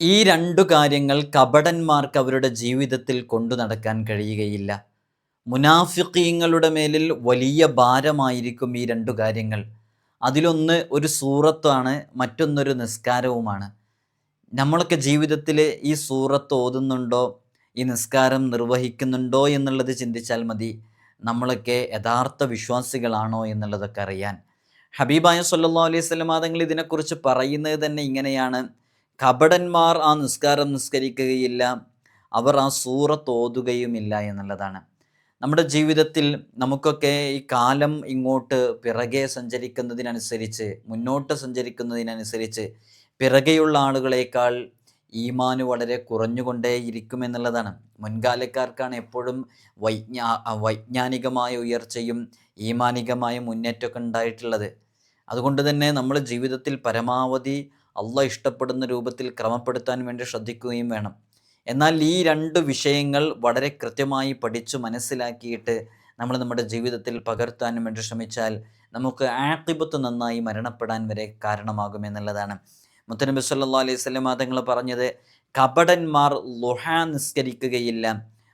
ഈ രണ്ടു കാര്യങ്ങൾ കപടന്മാർക്ക് അവരുടെ ജീവിതത്തിൽ കൊണ്ടു നടക്കാൻ കഴിയുകയില്ല. മുനാഫിക്കീങ്ങളുടെ മേലിൽ വലിയ ഭാരമായിരിക്കും ഈ രണ്ടു കാര്യങ്ങൾ. അതിലൊന്ന് ഒരു സൂറത്താണ് മറ്റൊന്നൊരു നിസ്കാരവുമാണ്. നമ്മളൊക്കെ ജീവിതത്തിൽ ഈ സൂറത്ത് ഓതുന്നുണ്ടോ? ഈ നിസ്കാരം നിർവഹിക്കുന്നുണ്ടോ എന്നുള്ളത് ചിന്തിച്ചാൽ മതി. നമ്മളൊക്കെ യഥാർത്ഥ വിശ്വാസികളാണോ എന്നുള്ളതൊക്കെ അറിയാൻ. ഹബീബായ സല്ലാ അലൈഹി സ്വലമാതങ്ങൾ ഇതിനെക്കുറിച്ച് പറയുന്നത് തന്നെ ഇങ്ങനെയാണ്. കപടന്മാർ ആ നിസ്കാരം നിസ്കരിക്കുകയില്ല. അവർ ആ സൂറത്ത് ഓതുകയുമില്ല എന്നുള്ളതാണ്. നമ്മുടെ ജീവിതത്തിൽ നമുക്കൊക്കെ ഈ കാലം ഇങ്ങോട്ട് പിറകെ സഞ്ചരിക്കുന്നതിനനുസരിച്ച് മുന്നോട്ട് സഞ്ചരിക്കുന്നതിനനുസരിച്ച് പിറകെയുള്ള ആളുകളേക്കാൾ ഈമാന് വളരെ കുറഞ്ഞുകൊണ്ടേയിരിക്കുമെന്നുള്ളതാണ് മുൻകാലക്കാർക്കാണ് എപ്പോഴും വൈജ്ഞാ വൈജ്ഞാനികമായ ഉയർച്ചയും ഈമാനികമായ മുന്നേറ്റമൊക്കെ ഉണ്ടായിട്ടുള്ളത്. അതുകൊണ്ട് തന്നെ നമ്മൾ ജീവിതത്തിൽ പരമാവധി അള്ള ഇഷ്ടപ്പെടുന്ന രൂപത്തിൽ ക്രമപ്പെടുത്താൻ വേണ്ടി ശ്രദ്ധിക്കുകയും വേണം. എന്നാൽ ഈ രണ്ട് വിഷയങ്ങൾ വളരെ കൃത്യമായി പഠിച്ചു മനസ്സിലാക്കിയിട്ട് നമ്മൾ നമ്മുടെ ജീവിതത്തിൽ പകർത്താനും വേണ്ടി ശ്രമിച്ചാൽ നമുക്ക് ആക്കിബത്ത് നന്നായി മരണപ്പെടാൻ വരെ കാരണമാകും എന്നുള്ളതാണ്. മുത്തനബി സല്ലാ അലൈഹി സ്വലം തങ്ങൾ പറഞ്ഞത് കപടന്മാർ ലുഹ നിസ്കരിക്കുകയില്ല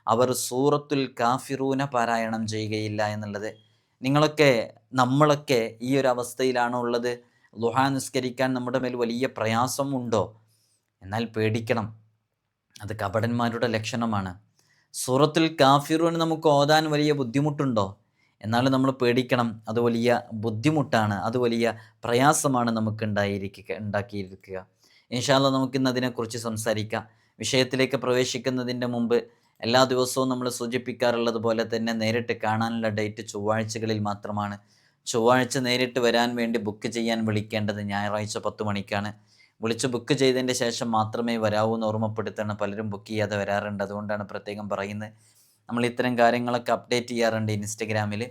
അവർ സൂറത്തുൽ കാഫിറൂന പാരായണം ചെയ്യുകയില്ല എന്നുള്ളത്. നിങ്ങളൊക്കെ നമ്മളൊക്കെ ഈ ഒരു അവസ്ഥയിലാണോ ഉള്ളത്? ലുഹ നിസ്കരിക്കാൻ നമ്മുടെ മേൽ വലിയ പ്രയാസം ഉണ്ടോ? എന്നാൽ പേടിക്കണം. അത് കപടന്മാരുടെ ലക്ഷണമാണ്. സൂറത്തിൽ കാഫിറൂന് നമുക്ക് ഓതാൻ വലിയ ബുദ്ധിമുട്ടുണ്ടോ? എന്നാലും നമ്മൾ പേടിക്കണം. അത് വലിയ ബുദ്ധിമുട്ടാണ്. അത് വലിയ പ്രയാസമാണ് നമുക്ക് ഉണ്ടായിരിക്കുക ഉണ്ടാക്കിയിരിക്കുക. ഇൻഷാല്ല നമുക്കിന്ന് അതിനെക്കുറിച്ച് സംസാരിക്കാം. വിഷയത്തിലേക്ക് പ്രവേശിക്കുന്നതിന്റെ മുമ്പ് എല്ലാ ദിവസവും നമ്മൾ സൂചിപ്പിക്കാറുള്ളത് പോലെ തന്നെ നേരിട്ട് കാണാനുള്ള ഡേറ്റ് ചൊവ്വാഴ്ചകളിൽ മാത്രമാണ്. ചൊവ്വാഴ്ച നേരിട്ട് വരാൻ വേണ്ടി ബുക്ക് ചെയ്യാൻ വിളിക്കേണ്ടത് ഞായറാഴ്ച പത്ത് മണിക്കാണ്. വിളിച്ച് ബുക്ക് ചെയ്തതിന്റെ ശേഷം മാത്രമേ വരാവൂ എന്ന് ഓർമ്മപ്പെടുത്തണം പലരും ബുക്ക് ചെയ്യാതെ വരാറുണ്ട്. അതുകൊണ്ടാണ് പ്രത്യേകം പറയുന്നത്. നമ്മൾ ഇത്തരം കാര്യങ്ങളൊക്കെ അപ്ഡേറ്റ് ചെയ്യാറുണ്ട് ഇൻസ്റ്റഗ്രാമിൽ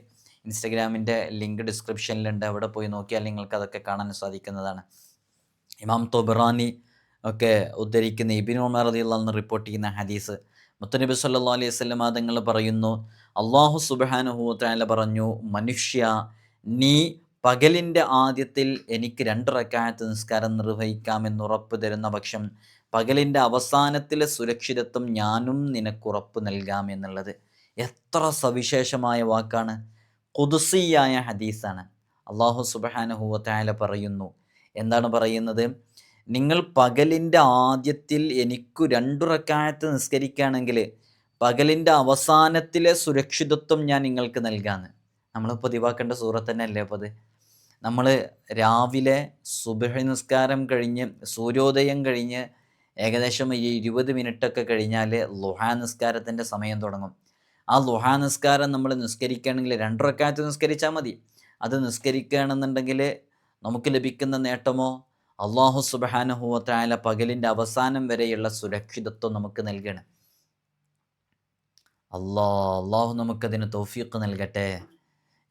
ഇൻസ്റ്റഗ്രാമിന്റെ ലിങ്ക് ഡിസ്ക്രിപ്ഷനിലുണ്ട് അവിടെ പോയി നോക്കിയാൽ നിങ്ങൾക്ക് അതൊക്കെ കാണാൻ സാധിക്കുന്നതാണ്. ഇമാം തൊബറാനി ഒക്കെ ഉദ്ധരിക്കുന്ന ഇബിൻ ഉമർ റളിയല്ലാഹു റിപ്പോർട്ട് ചെയ്യുന്ന ഹദീസ്. മുത്തനബി സല്ലാ അലൈഹി വസല്ലം തങ്ങൾ പറയുന്നു അള്ളാഹു സുബ്ഹാനഹു തആല പറഞ്ഞു മനുഷ്യ നീ പകലിന്റെ ആദ്യത്തിൽ എനിക്ക് രണ്ട് റക്കായത്ത് നിസ്കാരം നിർവഹിക്കാമെന്ന് ഉറപ്പ് തരുന്ന പക്ഷം പകലിന്റെ അവസാനത്തിലെ സുരക്ഷിതത്വം ഞാനും നിനക്ക് ഉറപ്പ് നൽകാം എന്നുള്ളത് എത്ര സവിശേഷമായ വാക്കാണ്. കുതുസിയായ ഹദീസാണ്. അള്ളാഹു സുബഹാനഹുവത്തായ പറയുന്നു. എന്താണ് പറയുന്നത്? നിങ്ങൾ പകലിന്റെ ആദ്യത്തിൽ എനിക്കു രണ്ടു റക്കായത്ത് നിസ്കരിക്കുകയാണെങ്കിൽ പകലിന്റെ അവസാനത്തിലെ സുരക്ഷിതത്വം ഞാൻ നിങ്ങൾക്ക് നൽകാമെന്ന്. നമ്മൾ പതിവാക്കേണ്ട സൂറത്ത് തന്നെ അല്ലേ അപ്പോൾ അത് നമ്മൾ രാവിലെ സുബഹ നിസ്കാരം കഴിഞ്ഞ് സൂര്യോദയം കഴിഞ്ഞ് ഏകദേശം ഈ ഇരുപത് മിനിറ്റൊക്കെ കഴിഞ്ഞാൽ ലുഹാ നിസ്കാരത്തിന്റെ സമയം തുടങ്ങും. ആ ലുഹാ നിസ്കാരം നമ്മൾ നിസ്കരിക്കുകയാണെങ്കിൽ രണ്ടരക്കാറ്റ് നിസ്കരിച്ചാൽ മതി. അത് നിസ്കരിക്കുകയാണെന്നുണ്ടെങ്കിൽ നമുക്ക് ലഭിക്കുന്ന നേട്ടമോ? അള്ളാഹു സുബാനുഹുവത്തായ പകലിന്റെ അവസാനം വരെയുള്ള സുരക്ഷിതത്വം നമുക്ക് നൽകണം. അള്ളാ അള്ളാഹു നമുക്കതിന് തൗഫീഖ് നൽകട്ടെ.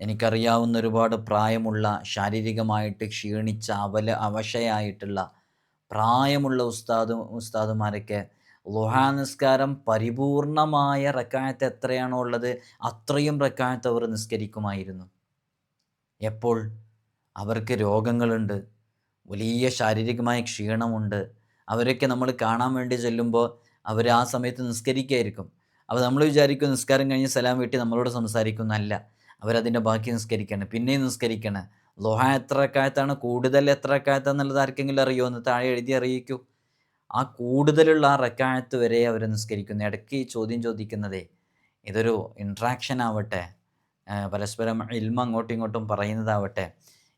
എനിക്കറിയാവുന്ന ഒരുപാട് പ്രായമുള്ള ശാരീരികമായിട്ട് ക്ഷീണിച്ച അവല അവശയായിട്ടുള്ള പ്രായമുള്ള ഉസ്താദ് ഉസ്താദുമാരൊക്കെ ലുഹാ നിസ്കാരം പരിപൂർണമായ റക്കായത്ത് എത്രയാണോ ഉള്ളത് അത്രയും റക്കായത്ത് അവർ നിസ്കരിക്കുമായിരുന്നു. എപ്പോൾ? അവർക്ക് രോഗങ്ങളുണ്ട് വലിയ ശാരീരികമായ ക്ഷീണമുണ്ട്. അവരൊക്കെ നമ്മൾ കാണാൻ വേണ്ടി ചെല്ലുമ്പോൾ അവർ ആ സമയത്ത് നിസ്കരിക്കായിരിക്കും. അപ്പോൾ നമ്മൾ വിചാരിക്കും നിസ്കാരം കഴിഞ്ഞ് സലാം വീട്ടി നമ്മളോട് സംസാരിക്കുന്നല്ല അവരതിന്റെ ബാക്കി നിസ്കരിക്കണം. പിന്നെയും നിസ്കരിക്കണം. ലോഹ എത്ര കാലത്താണ് കൂടുതൽ എത്ര കാലത്താന്നുള്ളത് ആർക്കെങ്കിലും അറിയോ എന്ന് താഴെ എഴുതി അറിയിക്കൂ. ആ കൂടുതലുള്ള ആ റക്കായത്ത് വരെ അവർ നിസ്കരിക്കുന്നു. ഇടയ്ക്ക് ചോദ്യം ചോദിക്കുന്നതേ ഇതൊരു ഇൻട്രാക്ഷൻ ആവട്ടെ പരസ്പരം ഇൽമ അങ്ങോട്ടും ഇങ്ങോട്ടും പറയുന്നതാവട്ടെ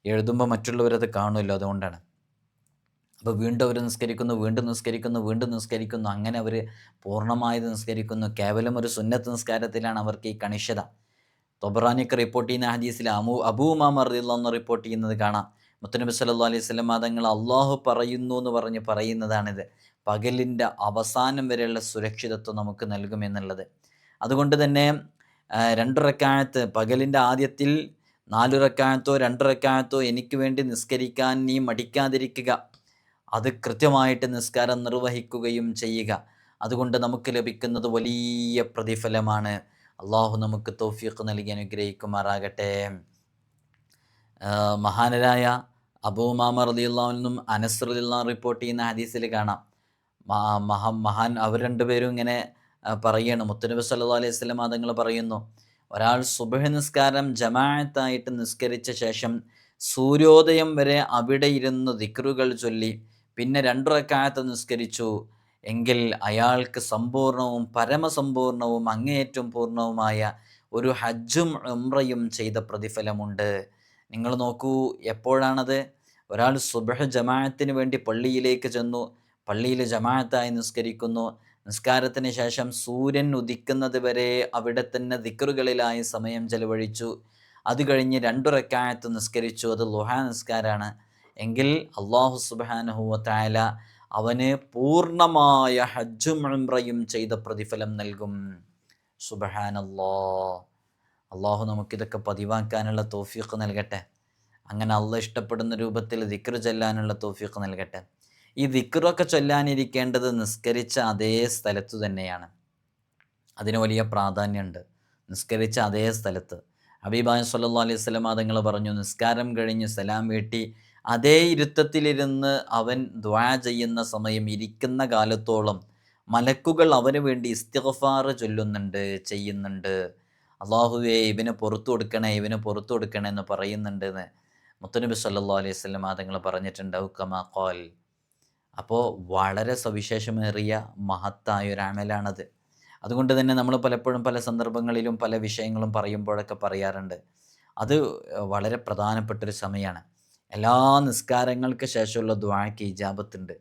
എഴുതുമ്പോൾ മറ്റുള്ളവരത് കാണുമല്ലോ അതുകൊണ്ടാണ്. അപ്പോൾ വീണ്ടും അവർ നിസ്കരിക്കുന്നു വീണ്ടും നിസ്കരിക്കുന്നു വീണ്ടും നിസ്കരിക്കുന്നു. അങ്ങനെ അവർ പൂർണമായത് നിസ്കരിക്കുന്നു. കേവലം ഒരു സുന്നത്ത് നിസ്കാരത്തിലാണ് അവർക്ക് ഈ കണിശത. തൊബറാനിക്ക് റിപ്പോർട്ട് ചെയ്യുന്ന ഹദീസിൽ അമു അബൂമാമർ എന്ന് റിപ്പോർട്ട് ചെയ്യുന്നത് കാണാം. മുത്തനബി സല്ലു അലൈഹി സ്വലം തങ്ങൾ അള്ളാഹു പറയുന്നു എന്ന് പറഞ്ഞ് പറയുന്നതാണിത്. പകലിന്റെ അവസാനം വരെയുള്ള സുരക്ഷിതത്വം നമുക്ക് നൽകുമെന്നുള്ളത് അതുകൊണ്ട് തന്നെ രണ്ടു റക്കായത്ത് പകലിന്റെ ആദ്യത്തിൽ നാലു റക്കായത്തോ രണ്ട് റക്കായത്തോ എനിക്ക് വേണ്ടി നിസ്കരിക്കാൻ നീ മടിക്കാതിരിക്കുക. അത് കൃത്യമായിട്ട് നിസ്കാരം നിർവഹിക്കുകയും ചെയ്യുക. അതുകൊണ്ട് നമുക്ക് ലഭിക്കുന്നത് വലിയ പ്രതിഫലമാണ്. അള്ളാഹു നമുക്ക് തൗഫീഖ് നൽകി അനുഗ്രഹിക്കുമാറാകട്ടെ. മഹാനരായ അബൂമാമ റലിയുള്ളാവിനും അനസ് റലിയുള്ള റിപ്പോർട്ട് ചെയ്യുന്ന ഹദീസിൽ കാണാം. മഹാ മഹാ മഹാൻ അവർ രണ്ടുപേരും ഇങ്ങനെ പറയാണ്. മുത്തനബി സല്ലാ അലൈഹി സ്വലം തങ്ങൾ പറയുന്നു ഒരാൾ സുബഹ നിസ്കാരം ജമാഅത്തായിട്ട് നിസ്കരിച്ച ശേഷം സൂര്യോദയം വരെ അവിടെ ഇരുന്ന് ദിക്റുകൾ ചൊല്ലി പിന്നെ രണ്ടു റക്കായത്ത് നിസ്കരിച്ചു. എങ്കിൽ അയാൾക്ക് സമ്പൂർണവും പരമസമ്പൂർണവും അങ്ങേയറ്റം പൂർണവുമായ ഒരു ഹജ്ജും ഉംറയും ചെയ്ത പ്രതിഫലമുണ്ട്. നിങ്ങൾ നോക്കൂ എപ്പോഴാണത്? ഒരാൾ സുബഹ ജമാഅത്തിന് വേണ്ടി പള്ളിയിലേക്ക് ചെന്നു പള്ളിയിൽ ജമാഅത്തായി നിസ്കരിക്കുന്നു. നിസ്കാരത്തിന് ശേഷം സൂര്യൻ ഉദിക്കുന്നത് വരെ അവിടെ തന്നെ ദിക്കറുകളിലായി സമയം ചെലവഴിച്ചു. അത് കഴിഞ്ഞ് രണ്ടു റക്കായത്ത് നിസ്കരിച്ചു. അത് ലുഹാ നിസ്കാരാണ്. എങ്കിൽ അള്ളാഹു സുബാനഹുവ തായാല അവന് പൂർണമായ ഹജ്ജും ഉംറയും ചെയ്ത പ്രതിഫലം നൽകും. സുബഹാനല്ലോ അള്ളാഹു നമുക്കിതൊക്കെ പതിവാക്കാനുള്ള തോഫീഖ് നൽകട്ടെ. അങ്ങനെ അള്ള ഇഷ്ടപ്പെടുന്ന രൂപത്തിൽ ദിക്ർ ചൊല്ലാനുള്ള തോഫീഖ് നൽകട്ടെ. ഈ ദിക്റൊക്കെ ചൊല്ലാനിരിക്കേണ്ടത് നിസ്കരിച്ച അതേ സ്ഥലത്തു തന്നെയാണ്. അതിന് വലിയ പ്രാധാന്യമുണ്ട്. നിസ്കരിച്ച അതേ സ്ഥലത്ത്. ഹബീബായ സല്ലാ അലൈഹി സ്വലം അതുങ്ങൾ പറഞ്ഞു നിസ്കാരം കഴിഞ്ഞ് സലാം വീട്ടി അതേ ഇരുത്തത്തിലിരുന്ന് അവൻ ദ്വാ ചെയ്യുന്ന സമയം ഇരിക്കുന്ന കാലത്തോളം മലക്കുകൾ അവന് വേണ്ടി ഇസ്തിഗ്ഫാർ ചൊല്ലുന്നുണ്ട് ചെയ്യുന്നുണ്ട്. അള്ളാഹുവേ ഇവന് പുറത്തു കൊടുക്കണേ ഇവന് പുറത്തു കൊടുക്കണേ എന്ന് പറയുന്നുണ്ട് എന്ന് മുത്തനബി സല്ലാ അലൈഹി സ്വലം തങ്ങൾ പറഞ്ഞിട്ടുണ്ട്. ഔക്കമാ ഖാൽ. അപ്പോൾ വളരെ സവിശേഷമേറിയ മഹത്തായ ഒരു അമലാണത്. അതുകൊണ്ട് തന്നെ നമ്മൾ പലപ്പോഴും പല സന്ദർഭങ്ങളിലും പല വിഷയങ്ങളും പറയുമ്പോഴൊക്കെ പറയാറുണ്ട്. അത് വളരെ പ്രധാനപ്പെട്ടൊരു സമയമാണ്. എല്ലാ നിസ്കാരങ്ങൾക്ക് ശേഷമുള്ള ദ്വാക്ക് ഇജാബത്തുണ്ട്.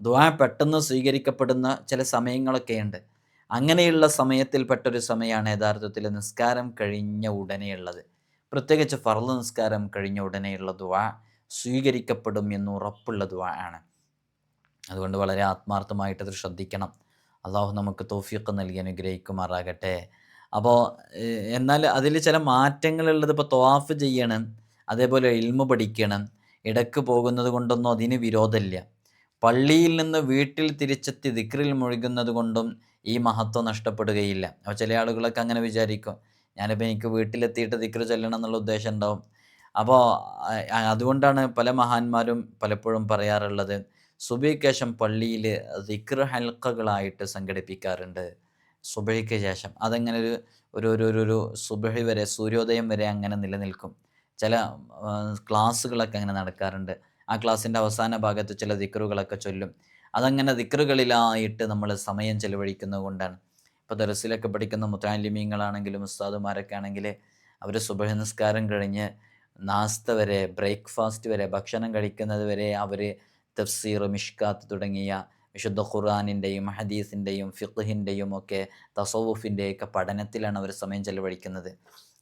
ദ്വാ പെട്ടെന്ന് സ്വീകരിക്കപ്പെടുന്ന ചില സമയങ്ങളൊക്കെയുണ്ട്. അങ്ങനെയുള്ള സമയത്തിൽപ്പെട്ടൊരു സമയമാണ് യഥാർത്ഥത്തിൽ നിസ്കാരം കഴിഞ്ഞ ഉടനെയുള്ളത്. പ്രത്യേകിച്ച് ഫർദ് നിസ്കാരം കഴിഞ്ഞ ഉടനെയുള്ള ദ്വാ സ്വീകരിക്കപ്പെടും എന്ന് ഉറപ്പുള്ള ദ്വാ ആണ്. അതുകൊണ്ട് വളരെ ആത്മാർത്ഥമായിട്ടത് ശ്രദ്ധിക്കണം. അള്ളാഹു നമുക്ക് തോഫിയൊക്കെ നൽകി അനുഗ്രഹിക്കുമാറാകട്ടെ. അപ്പോൾ എന്നാൽ അതിൽ ചില മാറ്റങ്ങളുള്ളത് ഇപ്പോൾ ത്വാഫ് ചെയ്യണം അതേപോലെ ഇൽമ പഠിക്കണം ഇടയ്ക്ക് പോകുന്നത് കൊണ്ടൊന്നും അതിന് വിരോധമില്ല. പള്ളിയിൽ നിന്ന് വീട്ടിൽ തിരിച്ചെത്തി ദിക്റിൽ മുഴുകുന്നത് കൊണ്ടും ഈ മഹത്വം നഷ്ടപ്പെടുകയില്ല. അപ്പോൾ ചില ആളുകളൊക്കെ അങ്ങനെ വിചാരിക്കും. ഞാനിപ്പോൾ എനിക്ക് വീട്ടിലെത്തിയിട്ട് ദിക്ർ ചെല്ലണം എന്നുള്ള ഉദ്ദേശം ഉണ്ടാവും. അപ്പോൾ അതുകൊണ്ടാണ് പല മഹാന്മാരും പലപ്പോഴും പറയാറുള്ളത് സുബയ്ക്ക് ശേഷം പള്ളിയിൽ ദിക്ർ ഹൽക്കകളായിട്ട് സംഘടിപ്പിക്കാറുണ്ട്. സുബയ്ക്ക് ശേഷം. അതങ്ങനെ ഒരു ഒരു ഒരു ഒരു സുബഹി വരെ സൂര്യോദയം വരെ അങ്ങനെ നിലനിൽക്കും. ചില ക്ലാസ്സുകളൊക്കെ അങ്ങനെ നടക്കാറുണ്ട്. ആ ക്ലാസ്സിന്റെ അവസാന ഭാഗത്ത് ചില ദിക്കറുകളൊക്കെ ചൊല്ലും. അതങ്ങനെ ദിക്കറുകളിലായിട്ട് നമ്മൾ സമയം ചെലവഴിക്കുന്നത് കൊണ്ടാണ്. ഇപ്പോൾ ദർസിലൊക്കെ പഠിക്കുന്ന മുത്താലിമീങ്ങളാണെങ്കിലും ഉസ്താദുമാരൊക്കെ ആണെങ്കിൽ അവർ സുബഹ നിസ്കാരം കഴിഞ്ഞ് നാസ്ത വരെ ബ്രേക്ക്ഫാസ്റ്റ് വരെ ഭക്ഷണം കഴിക്കുന്നത് വരെ അവർ തഫ്സീർ മിഷ്കാത്ത് തുടങ്ങിയ വിശുദ്ധ ഖുർആാനിന്റെയും ഹദീസിന്റെയും ഫിഖിന്റെയും ഒക്കെ തസവുഫിന്റെയൊക്കെ പഠനത്തിലാണ് അവർ സമയം ചെലവഴിക്കുന്നത്.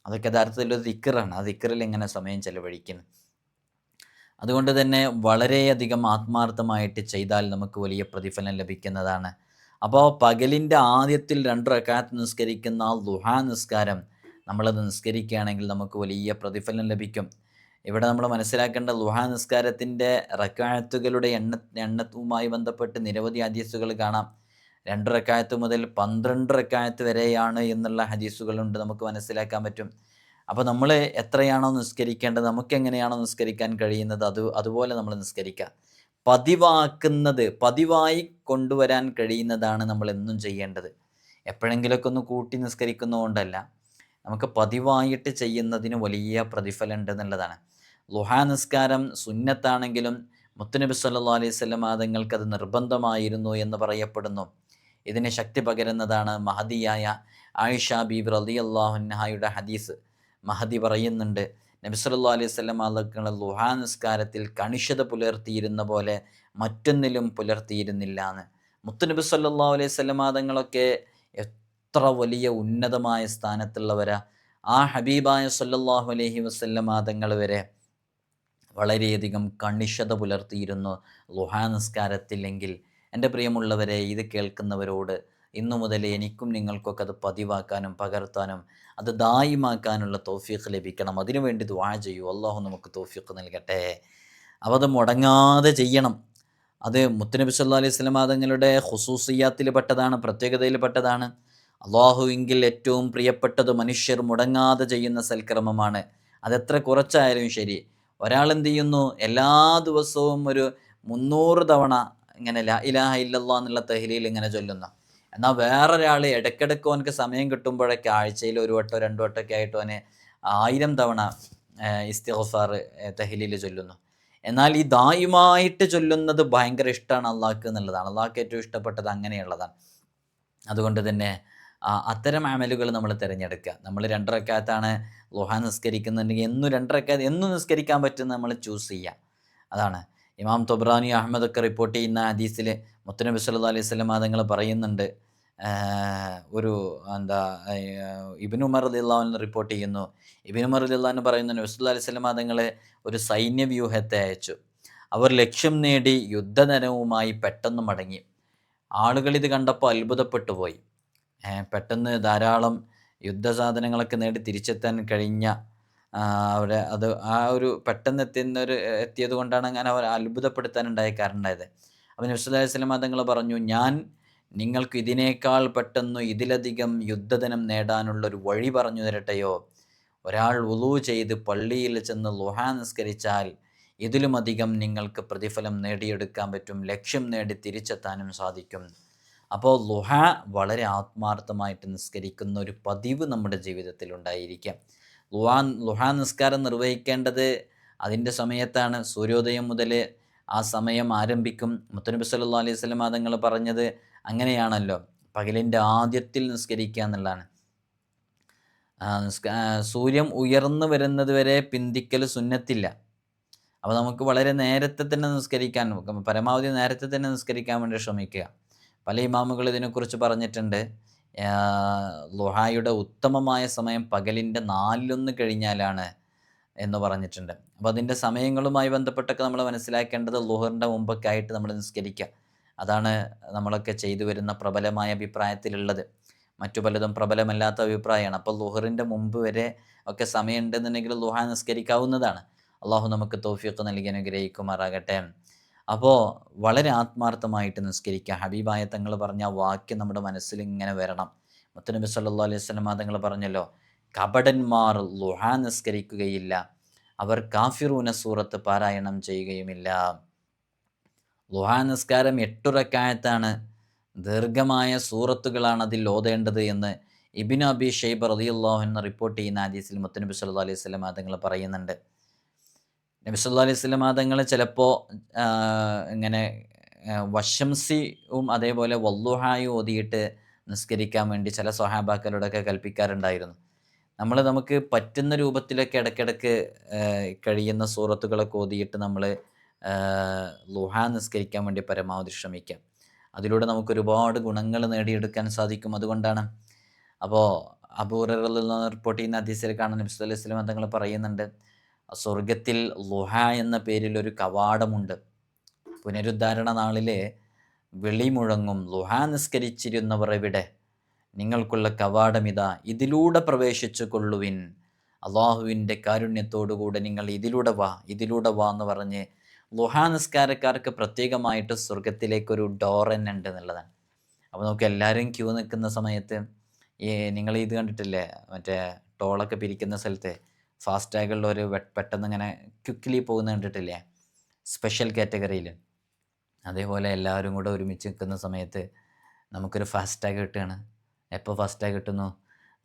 അതൊക്കെ യഥാർത്ഥത്തിൽ ഒരു ദിക്കറാണ്. ആ ദിക്കറിൽ എങ്ങനെ സമയം ചെലവഴിക്കുന്നത് അതുകൊണ്ട് തന്നെ വളരെയധികം ആത്മാർത്ഥമായിട്ട് ചെയ്താൽ നമുക്ക് വലിയ പ്രതിഫലം ലഭിക്കുന്നതാണ്. അപ്പോൾ പകലിന്റെ ആദ്യത്തിൽ രണ്ട് റക്കാത്ത് നിസ്കരിക്കുന്ന ലുഹാ നിസ്കാരം നമ്മളത് നിസ്കരിക്കുകയാണെങ്കിൽ നമുക്ക് വലിയ പ്രതിഫലം ലഭിക്കും. ഇവിടെ നമ്മൾ മനസ്സിലാക്കേണ്ട ലുഹാ നിസ്കാരത്തിന്റെ റക്കാഴത്തുകളുടെ എണ്ണ എണ്ണവുമായി ബന്ധപ്പെട്ട് നിരവധി അധ്യസുകൾ കാണാം. രണ്ട് റക്കായത്ത് മുതൽ പന്ത്രണ്ടരക്കായത്ത് വരെയാണ് എന്നുള്ള ഹദീസുകളുണ്ട് നമുക്ക് മനസ്സിലാക്കാൻ പറ്റും. അപ്പോൾ നമ്മൾ എത്രയാണോ നിസ്കരിക്കേണ്ടത് നമുക്ക് എങ്ങനെയാണോ നിസ്കരിക്കാൻ കഴിയുന്നത് അത് അതുപോലെ നമ്മൾ നിസ്കരിക്കുക പതിവാക്കുന്നത് പതിവായി കൊണ്ടുവരാൻ കഴിയുന്നതാണ് നമ്മൾ എന്നും ചെയ്യേണ്ടത്. എപ്പോഴെങ്കിലുമൊക്കെ ഒന്ന് കൂട്ടി നിസ്കരിക്കുന്നതുകൊണ്ടല്ല. നമുക്ക് പതിവായിട്ട് ചെയ്യുന്നതിന് വലിയ പ്രതിഫലം ഉണ്ട് എന്നുള്ളതാണ് ലുഹാ നിസ്കാരം സുന്നത്താണെങ്കിലും മുത്തനബി സല്ലാ അലൈഹി സ്വലം ആദങ്ങൾക്ക് അത് നിർബന്ധമായിരുന്നു എന്ന് പറയപ്പെടുന്നു. ഇതിന് ശക്തി പകരുന്നതാണ് മഹദിയായ ആയിഷ ബീബ് റലി അള്ളാഹുഹായുടെ ഹദീസ്. മഹദി പറയുന്നുണ്ട് നബിസ്വല്ലാ അലൈഹി സ്വലം ലുഹാ നിസ്കാരത്തിൽ കണിശത പുലർത്തിയിരുന്ന പോലെ മറ്റൊന്നിലും പുലർത്തിയിരുന്നില്ല എന്ന്. മുത്തുനബി സല്ലാ അലൈഹി സ്വലമാദങ്ങളൊക്കെ എത്ര വലിയ ഉന്നതമായ സ്ഥാനത്തുള്ളവരാ. ആ ഹബീബായ സല്ലാഹു അലൈഹി വസല്ലം ആദങ്ങൾ വരെ വളരെയധികം കണിശത പുലർത്തിയിരുന്നു ലുഹാ നിസ്കാരത്തില്ലെങ്കിൽ എന്റെ പ്രിയമുള്ളവരെ ഇത് കേൾക്കുന്നവരോട് ഇന്നു മുതൽ എനിക്കും നിങ്ങൾക്കൊക്കെ അത് പതിവാക്കാനും പകർത്താനും അത് ദായിമാക്കാനുള്ള തോഫീഖ് ലഭിക്കണം. അതിനുവേണ്ടി ദ്വാ ചെയ്യൂ. അള്ളാഹു നമുക്ക് തോഫീഖ് നൽകട്ടെ. അപ്പോൾ അത് മുടങ്ങാതെ ചെയ്യണം. അത് മുത്തനബി സല്ലാ അലൈഹി സ്വലം തങ്ങളുടെ ഹുസൂസിയാത്തിൽ പെട്ടതാണ് പ്രത്യേകതയിൽ പെട്ടതാണ് അള്ളാഹുവിങ്കിൽ ഏറ്റവും പ്രിയപ്പെട്ടത് മനുഷ്യർ മുടങ്ങാതെ ചെയ്യുന്ന സൽക്രമമാണ്. അതെത്ര കുറച്ചായാലും ശരി. ഒരാൾ എന്ത് ചെയ്യുന്നു? എല്ലാ ദിവസവും ഒരു മുന്നൂറ് തവണ ഇങ്ങനെ ലാ ഇലാഹ ഇല്ലല്ലാ എന്നുള്ള തെഹ്ലിയിൽ ഇങ്ങനെ ചൊല്ലുന്നു. എന്നാൽ വേറൊരാൾ ഇടയ്ക്കിടയ്ക്ക് അവനക്ക് സമയം കിട്ടുമ്പോഴൊക്കെ ആഴ്ചയിൽ ഒരു വട്ടോ രണ്ടു വട്ടമൊക്കെ ആയിട്ട് അവന് ആയിരം തവണ ഇസ്തിഗ്ഫാർ തെഹ്ലിയിൽ ചൊല്ലുന്നു. എന്നാൽ ഈ ദായുമായിട്ട് ചൊല്ലുന്നത് ഭയങ്കര ഇഷ്ടമാണ് അള്ളാഹ്ക്ക് എന്നുള്ളതാണ്. അള്ളാഹ്ക്ക് ഏറ്റവും ഇഷ്ടപ്പെട്ടത് അങ്ങനെയുള്ളതാണ്. അതുകൊണ്ട് തന്നെ അത്തരം അമലുകൾ നമ്മൾ തിരഞ്ഞെടുക്കുക. നമ്മൾ രണ്ടരക്കാത്താണ് ലുഹ നിസ്കരിക്കുന്നുണ്ടെങ്കിൽ എന്നും രണ്ടരക്കാത്ത് എന്നും നിസ്കരിക്കാൻ പറ്റുന്ന നമ്മൾ ചൂസ് ചെയ്യുക. അതാണ്. ഇമാം തൊബ്രാനി അഹമ്മദ് ഒക്കെ റിപ്പോർട്ട് ചെയ്യുന്ന ഹദീസിൽ മുത്തനബി സല്ലു അലൈഹി സ്വലം അതുങ്ങൾ പറയുന്നുണ്ട്. ഒരു എന്താ ഇബിനുമർ റളിയല്ലാഹു റിപ്പോർട്ട് ചെയ്യുന്നു. ഇബ്നു ഉമർ റളിയല്ലാഹു പറയുന്നു നബി സല്ലല്ലാഹു അലൈഹി സ്വലം അതുങ്ങൾ ഒരു സൈന്യവ്യൂഹത്തെ അയച്ചു. അവർ ലക്ഷ്യം നേടി യുദ്ധനരവുമായി പെട്ടെന്ന് മടങ്ങി. ആളുകൾ ഇത് കണ്ടപ്പോൾ അത്ഭുതപ്പെട്ടു പോയി. പെട്ടെന്ന് ധാരാളം യുദ്ധസാധനങ്ങളൊക്കെ നേടി തിരിച്ചെത്താൻ കഴിഞ്ഞ അവിടെ അത് ആ ഒരു പെട്ടെന്ന് എത്തുന്ന ഒരു എത്തിയത് കൊണ്ടാണ് അങ്ങനെ അവർ അത്ഭുതപ്പെടുത്താനുണ്ടായ കാരണം ഉണ്ടായത് അപ്പോൾ നബ്സുല്ലാഹി സ്വലം തങ്ങൾ പറഞ്ഞു ഞാൻ നിങ്ങൾക്ക് ഇതിനേക്കാൾ പെട്ടെന്ന് ഇതിലധികം യുദ്ധധനം നേടാനുള്ള ഒരു വഴി പറഞ്ഞു തരട്ടെയോ? ഒരാൾ ഉളു ചെയ്ത് പള്ളിയിൽ ചെന്ന് ലുഹ നിസ്കരിച്ചാൽ ഇതിലുമധികം നിങ്ങൾക്ക് പ്രതിഫലം നേടിയെടുക്കാൻ പറ്റും ലക്ഷ്യം നേടി തിരിച്ചെത്താനും സാധിക്കും. അപ്പോൾ ലുഹ വളരെ ആത്മാർത്ഥമായിട്ട് നിസ്കരിക്കുന്ന ഒരു പതിവ് നമ്മുടെ ജീവിതത്തിൽ ഉണ്ടായിരിക്കാം ലുഹാ ലുഹാ നിസ്കാരം നിർവഹിക്കേണ്ടത് അതിന്റെ സമയത്താണ്. സൂര്യോദയം മുതൽ ആ സമയം ആരംഭിക്കും. മുത്തനബി സല്ലു അലൈഹി സ്വലം തങ്ങൾ പറഞ്ഞത് അങ്ങനെയാണല്ലോ. പകലിന്റെ ആദ്യത്തിൽ നിസ്കരിക്കുക എന്നുള്ളതാണ്. സൂര്യം ഉയർന്നു വരുന്നത് വരെ പിന്തിക്കൽ സുന്നത്തില്ല. അപ്പോൾ നമുക്ക് വളരെ നേരത്തെ തന്നെ നിസ്കരിക്കാൻ പരമാവധി നേരത്തെ തന്നെ നിസ്കരിക്കാൻ വേണ്ടി ശ്രമിക്കുക. പല ഇമാമുകൾ ഇതിനെക്കുറിച്ച് പറഞ്ഞിട്ടുണ്ട്. ലുഹായുടെ ഉത്തമമായ സമയം പകലിന്റെ നാലിലൊന്ന് കഴിഞ്ഞാലാണ് എന്ന് പറഞ്ഞിട്ടുണ്ട്. അപ്പോൾ അതിന്റെ സമയങ്ങളുമായി ബന്ധപ്പെട്ടൊക്കെ നമ്മൾ മനസ്സിലാക്കേണ്ടത് ലുഹറിന്റെ മുമ്പൊക്കെ ആയിട്ട് നമ്മൾ നിസ്കരിക്കുക. അതാണ് നമ്മളൊക്കെ ചെയ്തു വരുന്ന പ്രബലമായ അഭിപ്രായത്തിലുള്ളത്. മറ്റു പലതും പ്രബലമല്ലാത്ത അഭിപ്രായമാണ്. അപ്പോൾ ലുഹറിന്റെ മുമ്പ് വരെ ഒക്കെ സമയമുണ്ടെന്നുണ്ടെങ്കിൽ ലുഹ നിസ്കരിക്കാവുന്നതാണ്. അള്ളാഹു നമുക്ക് തോഫിയൊക്കെ നൽകി അനുഗ്രഹിക്കുമാറാകട്ടെ. അപ്പോൾ വളരെ ആത്മാർത്ഥമായിട്ട് നിസ്കരിക്കുക. ഹബീബായ തങ്ങൾ പറഞ്ഞ വാക്യം നമ്മുടെ മനസ്സിൽ ഇങ്ങനെ വരണം. മുത്തനബി സല്ലു അലൈഹി വസല്ലം തങ്ങൾ പറഞ്ഞല്ലോ കപടന്മാർ ലുഹ നിസ്കരിക്കുകയില്ല അവർ കാഫിറൂന സൂറത്ത് പാരായണം ചെയ്യുകയുമില്ല. ലുഹ നിസ്കാരം എട്ടുറക്കായത്താണ് ദീർഘമായ സൂറത്തുകളാണ് അതിൽ ഓതേണ്ടത് എന്ന് ഇബിൻ അബി ഷെയ്ബ് റളിയല്ലാഹു എന്ന് റിപ്പോർട്ട് ചെയ്യുന്ന ഹദീസിൽ മുത്തനബി സല്ലു അലൈഹി വസല്ലം തങ്ങൾ പറയുന്നുണ്ട്. നബി സല്ലല്ലാഹു അലൈഹി സ്വലം തങ്ങൾ ചിലപ്പോൾ ഇങ്ങനെ വശംസിയും അതേപോലെ വല്ലുഹായും ഓതിയിട്ട് നിസ്കരിക്കാൻ വേണ്ടി ചില സ്വഹാബാക്കളോടൊക്കെ കൽപ്പിക്കാറുണ്ടായിരുന്നു. നമ്മൾ നമുക്ക് പറ്റുന്ന രൂപത്തിലൊക്കെ ഇടയ്ക്കിടയ്ക്ക് കഴിയുന്ന സൂറത്തുകളൊക്കെ ഓതിയിട്ട് നമ്മൾ ലുഹ നിസ്കരിക്കാൻ വേണ്ടി പരമാവധി ശ്രമിക്കാം. അതിലൂടെ നമുക്ക് ഒരുപാട് ഗുണങ്ങൾ നേടിയെടുക്കാൻ സാധിക്കും. അതുകൊണ്ടാണ് അപ്പോൾ അബൂറിൽ നിന്ന് റിപ്പോർട്ട് ചെയ്യുന്ന അദീസിൽ കാണാൻ നബി സല്ലല്ലാഹു അലൈഹി തങ്ങൾ പറയുന്നുണ്ട് സ്വർഗത്തിൽ ലുഹ എന്ന പേരിൽ ഒരു കവാടമുണ്ട്. പുനരുദ്ധാരണ നാളിലെ വിളി മുഴങ്ങും ലുഹ നിസ്കരിച്ചിരുന്നവർ എവിടെ? നിങ്ങൾക്കുള്ള കവാടമിതാ ഇതിലൂടെ പ്രവേശിച്ചു കൊള്ളുവിൻ. അള്ളാഹുവിന്റെ കാരുണ്യത്തോടുകൂടെ നിങ്ങൾ ഇതിലൂടെ വാ ഇതിലൂടെ വാ എന്ന് പറഞ്ഞ് ലുഹ നിസ്കാരക്കാർക്ക് പ്രത്യേകമായിട്ട് സ്വർഗത്തിലേക്കൊരു ഡോർ തന്നെ ഉണ്ട് എന്നുള്ളതാണ്. അപ്പോൾ നമുക്ക് എല്ലാവരും ക്യൂ നിൽക്കുന്ന സമയത്ത് ഈ നിങ്ങൾ ഇത് കണ്ടിട്ടില്ലേ? മറ്റേ ടോളൊക്കെ പിരിക്കുന്ന സ്ഥലത്ത്? ഫാസ്റ്റാഗുള്ളവർ പെട്ടെന്ന് ഇങ്ങനെ ക്വിക്ക്ലി പോകുന്ന കണ്ടിട്ടില്ലേ? സ്പെഷ്യൽ കാറ്റഗറിയിൽ അതേപോലെ എല്ലാവരും കൂടെ ഒരുമിച്ച് നിൽക്കുന്ന സമയത്ത് നമുക്കൊരു ഫാസ്റ്റ് ഫാസ്റ്റാഗ് കിട്ടുകയാണ്. എപ്പോൾ ടാഗ് കിട്ടുന്നു?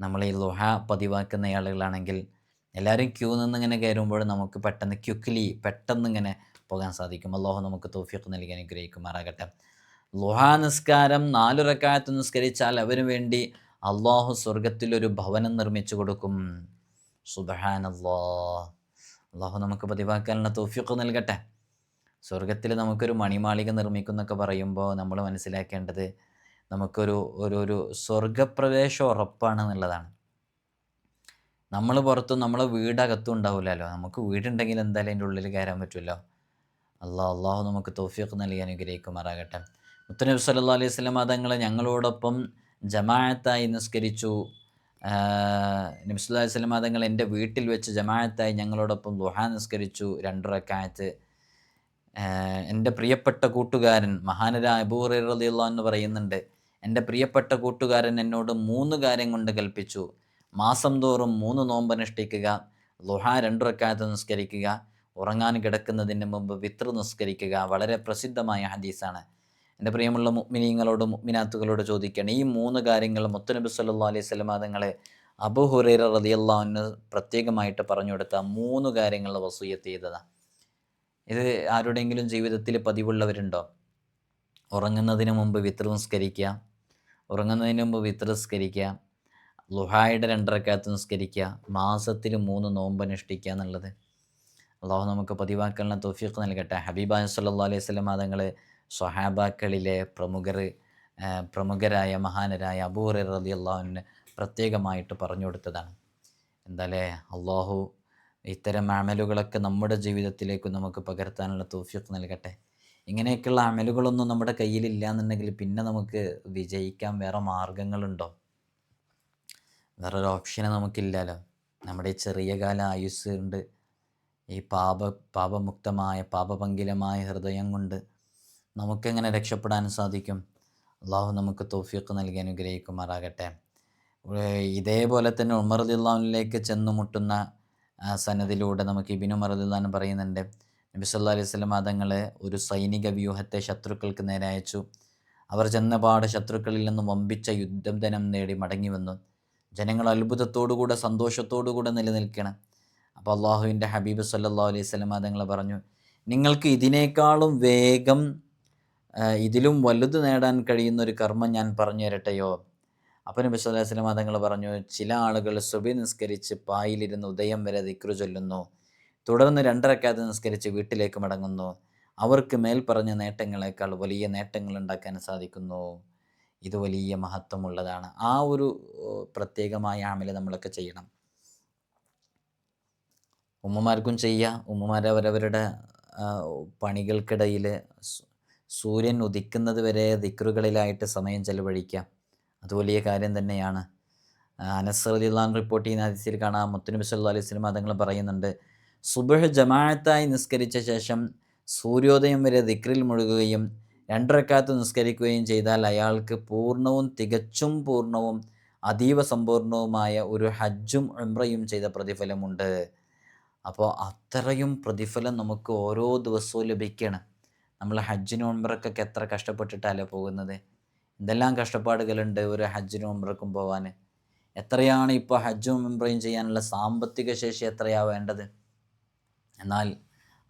നമ്മൾ ഈ ലുഹ പതിവാക്കുന്ന ആളുകളാണെങ്കിൽ എല്ലാവരും ക്യൂ നിന്ന് ഇങ്ങനെ കയറുമ്പോൾ നമുക്ക് പെട്ടെന്ന് ക്യുക്കിലി പെട്ടെന്ന് ഇങ്ങനെ പോകാൻ സാധിക്കും. അള്ളാഹു നമുക്ക് തോഫിയൊക്കെ നൽകി അനുഗ്രഹിക്കുമാറാകട്ടെ. ലുഹ നിസ്കാരം നാലു റക്കായത്ത് നിസ്കരിച്ചാൽ അവന് വേണ്ടി അള്ളാഹു സ്വർഗത്തിലൊരു ഭവനം നിർമ്മിച്ചു കൊടുക്കും. സുബഹാനല്ലാ അള്ളാഹു നമുക്ക് പതിവാക്കാനുള്ള തോഫിയൊക്കെ നൽകട്ടെ. സ്വർഗത്തിൽ നമുക്കൊരു മണിമാളിക നിർമ്മിക്കുന്നൊക്കെ പറയുമ്പോൾ നമ്മൾ മനസ്സിലാക്കേണ്ടത് നമുക്കൊരു ഒരു ഒരു സ്വർഗപ്രവേശം ഉറപ്പാണ് എന്നുള്ളതാണ് നമ്മൾ പുറത്തും നമ്മളെ വീടകത്തും ഉണ്ടാവില്ലല്ലോ നമുക്ക് വീടുണ്ടെങ്കിൽ എന്തായാലും അതിന്റെ ഉള്ളിൽ കയറാൻ പറ്റുമല്ലോ. അള്ളാഹ് അള്ളാഹു നമുക്ക് തോഫിയൊക്കെ നൽകി അനുഗ്രഹിക്കുമാറാകട്ടെ. മുത്തനബി സല്ലാ അലൈഹി സ്വലം തങ്ങൾ ഞങ്ങളോടൊപ്പം ജമാഅത്തായി നിസ്കരിച്ചു. നബി സല്ലല്ലാഹു അലൈഹി വസല്ലം തങ്ങൾ എന്റെ വീട്ടിൽ വെച്ച് ജമാഅത്തായി ഞങ്ങളോടൊപ്പം ദുഹാ നിസ്കരിച്ചു രണ്ടരക്കായത്ത് എന്റെ പ്രിയപ്പെട്ട കൂട്ടുകാരൻ മഹാനരായ അബൂറിയുള്ള എന്ന് പറയുന്നുണ്ട് എന്റെ പ്രിയപ്പെട്ട കൂട്ടുകാരൻ എന്നോട് മൂന്ന് കാര്യം കൊണ്ട് കൽപ്പിച്ചു. മാസം തോറും മൂന്ന് നോമ്പ് അനുഷ്ഠിക്കുക ലുഹ രണ്ടു റക്കായത്ത് നിസ്കരിക്കുക ഉറങ്ങാൻ കിടക്കുന്നതിന് മുമ്പ് വിത്ര നിസ്കരിക്കുക. വളരെ പ്രസിദ്ധമായ ഹദീസാണ്. എന്റെ പ്രിയമുള്ള മുഗ്മിനീങ്ങളോട് മുഗ്മിനാത്തുകളോട് ചോദിക്കണം ഈ മൂന്ന് കാര്യങ്ങൾ മുത്തനബി സല്ലാ അലൈഹി സ്വലമ തങ്ങളെ അബു ഹുറൈറ റതിയല്ലാന്ന് പ്രത്യേകമായിട്ട് പറഞ്ഞു കൊടുത്ത മൂന്ന് കാര്യങ്ങൾ വസൂയത്ത് ചെയ്തതാണ് ഇത് ആരുടെയെങ്കിലും ജീവിതത്തിൽ പതിവുള്ളവരുണ്ടോ? ഉറങ്ങുന്നതിന് മുമ്പ് വിത്ര നിസ്കരിക്കുക ഉറങ്ങുന്നതിന് മുമ്പ് വിത്ര നിസ്കരിക്കുക ലുഹായുടെ രണ്ടരക്കകത്ത് നിസ്കരിക്കുക മാസത്തിൽ മൂന്ന് നോമ്പ് അനുഷ്ഠിക്കുക എന്നുള്ളത്. അള്ളാഹു നമുക്ക് പതിവാക്കലിന് തോഫീഖ് നൽകട്ടെ. ഹബീബ സല്ലാ അലൈഹി സ്വലം തങ്ങൾ സ്വഹാബാക്കളിലെ പ്രമുഖർ പ്രമുഖരായ മഹാനരായ അബൂർ റതി അള്ളാഹുവിന് പ്രത്യേകമായിട്ട് പറഞ്ഞു കൊടുത്തതാണ്. എന്തായാലേ അള്ളാഹു ഇത്തരം അമലുകളൊക്കെ നമ്മുടെ ജീവിതത്തിലേക്ക് നമുക്ക് പകർത്താനുള്ള തോഫീഖ് നൽകട്ടെ. ഇങ്ങനെയൊക്കെയുള്ള അമലുകളൊന്നും നമ്മുടെ കയ്യിലില്ല എന്നുണ്ടെങ്കിൽ പിന്നെ നമുക്ക് വിജയിക്കാൻ വേറെ മാർഗങ്ങളുണ്ടോ? വേറൊരു ഓപ്ഷന് നമുക്കില്ലല്ലോ. നമ്മുടെ ചെറിയ കാല ആയുസ് ഉണ്ട് ഈ പാപ പാപമുക്തമായ പാപപങ്കിലമായ ഹൃദയം കൊണ്ട് നമുക്കെങ്ങനെ രക്ഷപ്പെടാൻ സാധിക്കും? അള്ളാഹു നമുക്ക് തോഫിയൊക്കെ നൽകി അനുഗ്രഹിക്കുമാറാകട്ടെ. ഇതേപോലെ തന്നെ ഉമർ അള്ളാഹുലേക്ക് ചെന്നു മുട്ടുന്ന സനദിലൂടെ നമുക്ക് ഇബിനു മറദുല്ലാൻ പറയുന്നുണ്ട് നബി സല്ലാ അലൈഹി സ്വലം തങ്ങൾ ഒരു സൈനിക വ്യൂഹത്തെ ശത്രുക്കൾക്ക് നേരെ അയച്ചു. അവർ ചെന്നപാട് ശത്രുക്കളിൽ നിന്നും വമ്പിച്ച യുദ്ധം ധനം നേടി മടങ്ങി വന്നു ജനങ്ങൾ അത്ഭുതത്തോടുകൂടെ സന്തോഷത്തോടുകൂടെ നിലനിൽക്കണം അപ്പോൾ അള്ളാഹുവിന്റെ ഹബീബ് സല്ലാ അലൈഹി സ്വലം തങ്ങൾ പറഞ്ഞു നിങ്ങൾക്ക് ഇതിനേക്കാളും വേഗം ഇതിലും വലുത് നേടാൻ കഴിയുന്ന ഒരു കർമ്മം ഞാൻ പറഞ്ഞു തരട്ടെയോ? അപ്പം നബി മതങ്ങൾ വസ്ലം തങ്ങൾ പറഞ്ഞു ചില ആളുകൾ സുബി നിസ്കരിച്ച് പായിലിരുന്ന് ഉദയം വരെ ദിക്രു ചൊല്ലുന്നു. തുടർന്ന് രണ്ടരക്കാതെ നിസ്കരിച്ച് വീട്ടിലേക്ക് മടങ്ങുന്നു. അവർക്ക് മേൽ പറഞ്ഞ നേട്ടങ്ങളെക്കാൾ വലിയ നേട്ടങ്ങൾ ഉണ്ടാക്കാൻ സാധിക്കുന്നു. ഇത് വലിയ മഹത്വമുള്ളതാണ്. ആ ഒരു പ്രത്യേകമായ ആമിൽ നമ്മളൊക്കെ ചെയ്യണം. ഉമ്മമാർക്കും ചെയ്യുക ഉമ്മമാരവരവരുടെ പണികൾക്കിടയിൽ സൂര്യൻ ഉദിക്കുന്നത് വരെ ദിക്റുകളിലായിട്ട് സമയം ചെലവഴിക്കാം. അത് വലിയ കാര്യം തന്നെയാണ്. അനസ് അലിള്ളാൻ റിപ്പോർട്ട് ചെയ്യുന്ന അതിഥിയിൽ കാണാം. മുത്തുനബി സല്ലു അലൈഹി സ്വലം പറയുന്നുണ്ട് സുബഹ് ജമാഅത്തായി നിസ്കരിച്ച ശേഷം സൂര്യോദയം വരെ ദിക്റിൽ മുഴുകുകയും രണ്ടരക്കാത്ത് നിസ്കരിക്കുകയും ചെയ്താൽ അയാൾക്ക് പൂർണവും തികച്ചും പൂർണവും അതീവ സമ്പൂർണവുമായ ഒരു ഹജ്ജും ഉംറയും ചെയ്ത പ്രതിഫലമുണ്ട്. അപ്പോൾ അത്രയും പ്രതിഫലം നമുക്ക് ഓരോ ദിവസവും ലഭിക്കണം. നമ്മൾ ഹജ്ജിനും ഉംറക്കൊക്കെ എത്ര കഷ്ടപ്പെട്ടിട്ടല്ലേ പോകുന്നത്? എന്തെല്ലാം കഷ്ടപ്പാടുകളുണ്ട് ഒരു ഹജ്ജിനും ഉംറക്കും പോകാൻ എത്രയാണ് ഇപ്പോൾ ഹജ്ജും ഉംറയും ചെയ്യാനുള്ള സാമ്പത്തിക ശേഷി എത്രയാണ് വേണ്ടത്? എന്നാൽ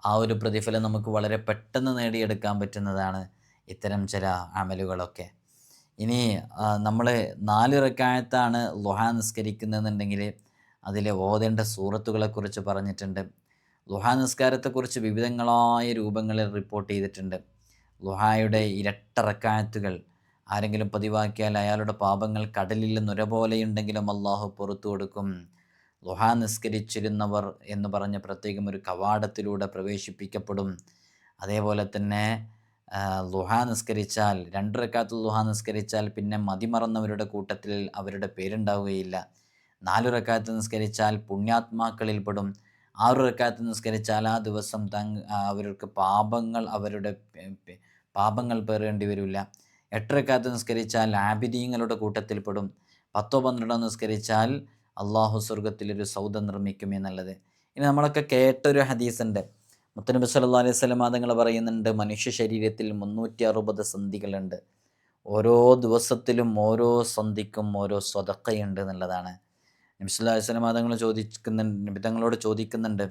ആ ഒരു പ്രതിഫലം നമുക്ക് വളരെ പെട്ടെന്ന് നേടിയെടുക്കാൻ പറ്റുന്നതാണ് ഇത്തരം ചില അമലുകളൊക്കെ. ഇനി നമ്മൾ നാല് റക്കായത്താണ് ലുഹ നിസ്കരിക്കുന്നതെന്നുണ്ടെങ്കിൽ അതിൽ ഓതേണ്ട സൂറത്തുകളെക്കുറിച്ച് പറഞ്ഞിട്ടുണ്ട്. ലുഹ നിസ്കാരത്തെക്കുറിച്ച് വിവിധങ്ങളായ രൂപങ്ങളിൽ റിപ്പോർട്ട് ചെയ്തിട്ടുണ്ട്. ലുഹായുടെ ഇരട്ട റക്കായത്തുകൾ ആരെങ്കിലും പതിവാക്കിയാൽ അയാളുടെ പാപങ്ങൾ കടലിൽ നുര പോലെയുണ്ടെങ്കിലും അള്ളാഹു പുറത്തു കൊടുക്കും. ലുഹാ നിസ്കരിച്ചിരുന്നവർ എന്ന് പറഞ്ഞ പ്രത്യേകം ഒരു കവാടത്തിലൂടെ പ്രവേശിപ്പിക്കപ്പെടും. അതേപോലെ തന്നെ ലുഹാ നിസ്കരിച്ചാൽ രണ്ട് ലുഹാ നിസ്കരിച്ചാൽ പിന്നെ മതിമറന്നവരുടെ കൂട്ടത്തിൽ അവരുടെ പേരുണ്ടാവുകയില്ല. നാലു റക്കാത്ത് നിസ്കരിച്ചാൽ പുണ്യാത്മാക്കളിൽ പെടും. ആറു റക്കാത്ത് നിസ്കരിച്ചാൽ ആ ദിവസം തങ് അവർക്ക് പാപങ്ങൾ അവരുടെ പാപങ്ങൾ പേറേണ്ടി വരില്ല. എട്ട് റക്കാത്ത് നിസ്കരിച്ചാൽ ആബിദീങ്ങളുടെ കൂട്ടത്തിൽപ്പെടും പത്തോ പന്ത്രണ്ടോ നിസ്കരിച്ചാൽ അള്ളാഹു സ്വർഗത്തിലൊരു സൗദ നിർമ്മിക്കും എന്നുള്ളത്. ഇനി നമ്മളൊക്കെ കേട്ടൊരു ഹദീസുണ്ട്. മുത്തനബി സല്ലാ അലൈഹി സ്വലം തങ്ങൾ പറയുന്നുണ്ട് മനുഷ്യ ശരീരത്തിൽ മുന്നൂറ്റി അറുപത് സന്ധികളുണ്ട്. ഓരോ ദിവസത്തിലും ഓരോ സന്ധിക്കും ഓരോ സ്വതക്കയുണ്ട് എന്നുള്ളതാണ്. നബിസ്വല്ലാ അലൈഹി സ്വലം തങ്ങൾ ചോദിക്കുന്നുണ്ട് നിബിതങ്ങളോട് ചോദിക്കുന്നുണ്ട്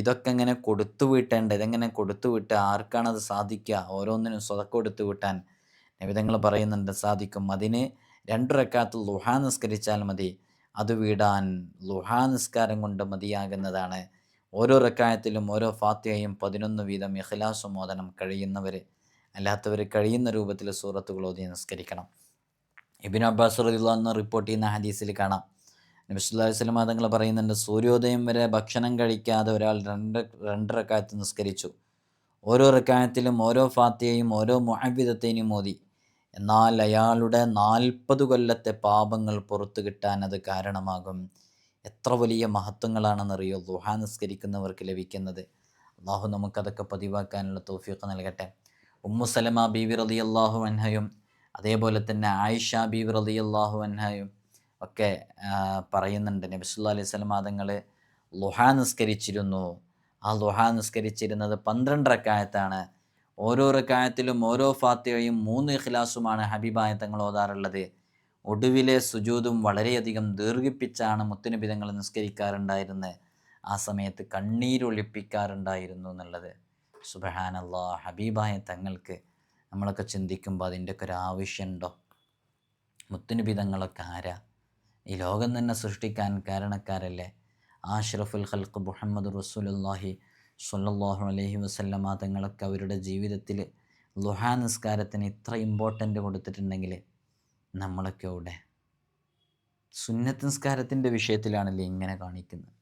ഇതൊക്കെ എങ്ങനെ കൊടുത്തു വിട്ടേണ്ട? ഇതെങ്ങനെ കൊടുത്തു വിട്ട് ആർക്കാണ് അത് സാധിക്കുക? ഓരോന്നിനും സ്വതക്ക കൊടുത്തു വിട്ടാൻ നിബിതങ്ങൾ പറയുന്നുണ്ട് സാധിക്കും. അതിന് രണ്ടു റക്കാത്ത് ലുഹാ നിസ്കരിച്ചാൽ മതി. അത് വീടാൻ ലുഹാ നിസ്കാരം കൊണ്ട് മതിയാകുന്നതാണ്. ഓരോ റക്കായത്തിലും ഓരോ ഫാത്തിയയും പതിനൊന്ന് വീതം ഇഖ്ലാസ് കഴിയുന്നവർ അല്ലാത്തവർ കഴിയുന്ന രൂപത്തിൽ സൂറത്തുകൾ ഓതി നിസ്കരിക്കണം. ഇബിൻ അബ്ബാസ് റദിള്ള റിപ്പോർട്ട് ചെയ്യുന്ന ഹദീസിൽ കാണാം. നബിസ്വല്ലാ വസ്ലം തങ്ങൾ പറയുന്നുണ്ട് സൂര്യോദയം വരെ ഭക്ഷണം കഴിക്കാതെ ഒരാൾ രണ്ട് രണ്ട് റക്കായത്ത് നിസ്കരിച്ചു. ഓരോ റക്കായത്തിലും ഓരോ ഫാത്തിയെയും ഓരോ മുഹവിധത്തെയും മോദി എന്നാൽ അയാളുടെ നാൽപ്പത് കൊല്ലത്തെ പാപങ്ങൾ പുറത്തു കിട്ടാൻ അത് കാരണമാകും. എത്ര വലിയ മഹത്വങ്ങളാണെന്നറിയോ? ദുഹ നിസ്കരിക്കുന്നവർക്ക് ലഭിക്കുന്നത്. അള്ളാഹു നമുക്കതൊക്കെ പതിവാക്കാനുള്ള തോഫിയൊക്കെ നൽകട്ടെ. ഉമ്മു സലമ ബീവി റലി അള്ളാഹു അൻഹയും അതേപോലെ തന്നെ ആയിഷ ബീവി അള്ളാഹു അൻഹയും ഒക്കെ പറയുന്നുണ്ട്. നബിസുല്ലാ അലൈഹി സ്വലം തങ്ങൾ ലുഹാ നിസ്കരിച്ചിരുന്നു. ആ ലുഹാ നിസ്കരിച്ചിരുന്നത് പന്ത്രണ്ടരക്കായത്താണ് ഓരോ റക്കായത്തിലും ഓരോ ഫാത്തിഹയും മൂന്ന് ഇഖ്ലാസുമാണ് ഹബീബായ തങ്ങൾ ഓതാറുള്ളത്. ഒടുവിലെ സുജൂതും വളരെയധികം ദീർഘിപ്പിച്ചാണ് മുത്തുനബി തങ്ങൾ നിസ്കരിക്കാറുണ്ടായിരുന്നത് ആ സമയത്ത് കണ്ണീരൊളിപ്പിക്കാറുണ്ടായിരുന്നു എന്നുള്ളത്. സുബഹാനല്ലാ ഹബീബായ തങ്ങൾക്ക് നമ്മളൊക്കെ ചിന്തിക്കുമ്പോൾ അതിന്റെയൊക്കെ ഒരു ആവശ്യമുണ്ടോ? മുത്തുനബി തങ്ങളൊക്കെ ആരാ? ഈ ലോകം തന്നെ സൃഷ്ടിക്കാൻ കാരണക്കാരല്ലേ? ആഷ്റഫുൽ ഖൽക്ക് മുഹമ്മദ് റസൂലുല്ലാഹി സ്വല്ലല്ലാഹു അലഹി വസല്ലമ തങ്ങളൊക്കെ അവരുടെ ജീവിതത്തിൽ ലുഹാ നിസ്കാരത്തിന് ഇത്ര ഇമ്പോർട്ടന്റ് കൊടുത്തിട്ടുണ്ടെങ്കിൽ നമ്മളൊക്കെ ഇവിടെ സുന്നത്ത് നിസ്കാരത്തിന്റെ വിഷയത്തിലാണല്ലേ ഇങ്ങനെ കാണിക്കുന്നത്.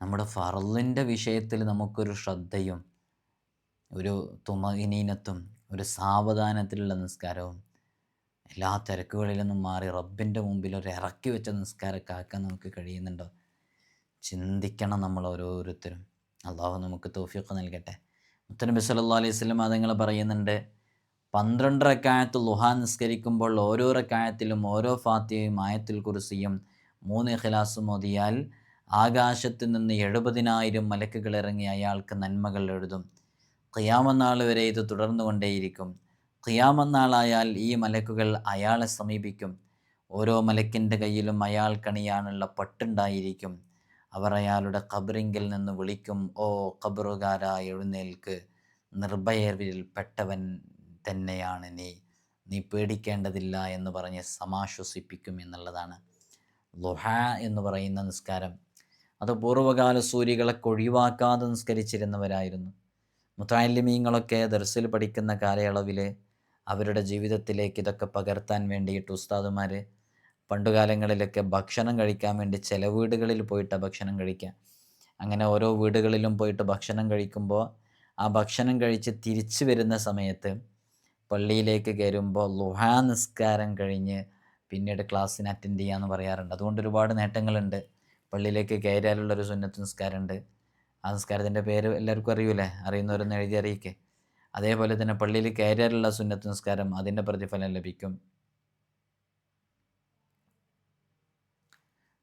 നമ്മുടെ ഫറലിന്റെ വിഷയത്തിൽ നമുക്കൊരു ശ്രദ്ധയും ഒരു തുമഇനീനത്തും ഒരു സാവധാനത്തിലുള്ള നിസ്കാരവും എല്ലാ തിരക്കുകളിൽ മാറി റബ്ബിന്റെ മുമ്പിൽ ഒരു ഇറക്കി വെച്ച നിസ്കാരക്കാക്കാൻ നമുക്ക് കഴിയുന്നുണ്ടോ? ചിന്തിക്കണം നമ്മൾ ഓരോരുത്തരും. അള്ളാഹു നമുക്ക് തോഫിയൊക്കെ നൽകട്ടെ. മുത്തനബി സല്ലാ അലൈഹി സ്വലം അതങ്ങൾ പറയുന്നുണ്ട് പന്ത്രണ്ട് റക്കായത്ത് ലുഹാ നിസ്കരിക്കുമ്പോൾ ഓരോ റക്കായത്തിലും ഓരോ ഫാത്തിയയും ആയത്തിൽ കുറിസിയും മൂന്ന് ഖിലാസും ഓതിയാൽ ആകാശത്ത് നിന്ന് എഴുപതിനായിരം മലക്കുകൾ ഇറങ്ങി അയാൾക്ക് നന്മകൾ എഴുതും. ഖിയാമനാൾ വരെ ഇത് തുടർന്നുകൊണ്ടേയിരിക്കും. ഖിയാമനാളായാൽ ഈ മലക്കുകൾ അയാളെ സമീപിക്കും. ഓരോ മലക്കിന്റെ കയ്യിലും അയാൾ കണിയാനുള്ള പട്ടുണ്ടായിരിക്കും. അവർ അയാളുടെ ഖബറിങ്കിൽ നിന്ന് വിളിക്കും ഓ ഖബറുകാര എഴുന്നേൽക്ക്. നിർഭയരിൽ പെട്ടവൻ തന്നെയാണ് നീ. നീ പേടിക്കേണ്ടതില്ല എന്ന് പറഞ്ഞ് സമാശ്വസിപ്പിക്കും എന്നുള്ളതാണ്. ലുഹ എന്ന് പറയുന്ന നിസ്കാരം. അത് പൂർവകാല സൂര്യകളൊക്കെ ഒഴിവാക്കാതെ നിസ്കരിച്ചിരുന്നവരായിരുന്നു. മുത്താലിമീങ്ങളൊക്കെ ദർസിൽ പഠിക്കുന്ന കാലയളവിൽ അവരുടെ ജീവിതത്തിലേക്ക് ഇതൊക്കെ പകർത്താൻ വേണ്ടിയിട്ട് ഉസ്താദുമാർ പണ്ടുകാലങ്ങളിലൊക്കെ ഭക്ഷണം കഴിക്കാൻ വേണ്ടി ചില വീടുകളിൽ പോയിട്ട് ഭക്ഷണം കഴിക്കുക അങ്ങനെ ഓരോ വീടുകളിലും പോയിട്ട് ഭക്ഷണം കഴിക്കുമ്പോൾ ആ ഭക്ഷണം കഴിച്ച് തിരിച്ചു വരുന്ന സമയത്ത് പള്ളിയിലേക്ക് കയറുമ്പോൾ ലുഹാ നിസ്കാരം കഴിഞ്ഞ് പിന്നീട് ക്ലാസ്സിന് അറ്റൻഡ് ചെയ്യാമെന്ന് പറയാറുണ്ട്. അതുകൊണ്ട് ഒരുപാട് നേട്ടങ്ങളുണ്ട്. പള്ളിയിലേക്ക് കയറിയാലുള്ളൊരു സുന്നത്ത് നിസ്കാരമുണ്ട്. ആ നിസ്കാരത്തിന്റെ പേര് എല്ലാവർക്കും അറിയൂലേ അറിയുന്നവരൊന്ന് എഴുതി അറിയിക്കേ. അതേപോലെ തന്നെ പള്ളിയിൽ കയറിയാലുള്ള സുന്നത്ത് നിസ്കാരം അതിന്റെ പ്രതിഫലം ലഭിക്കും.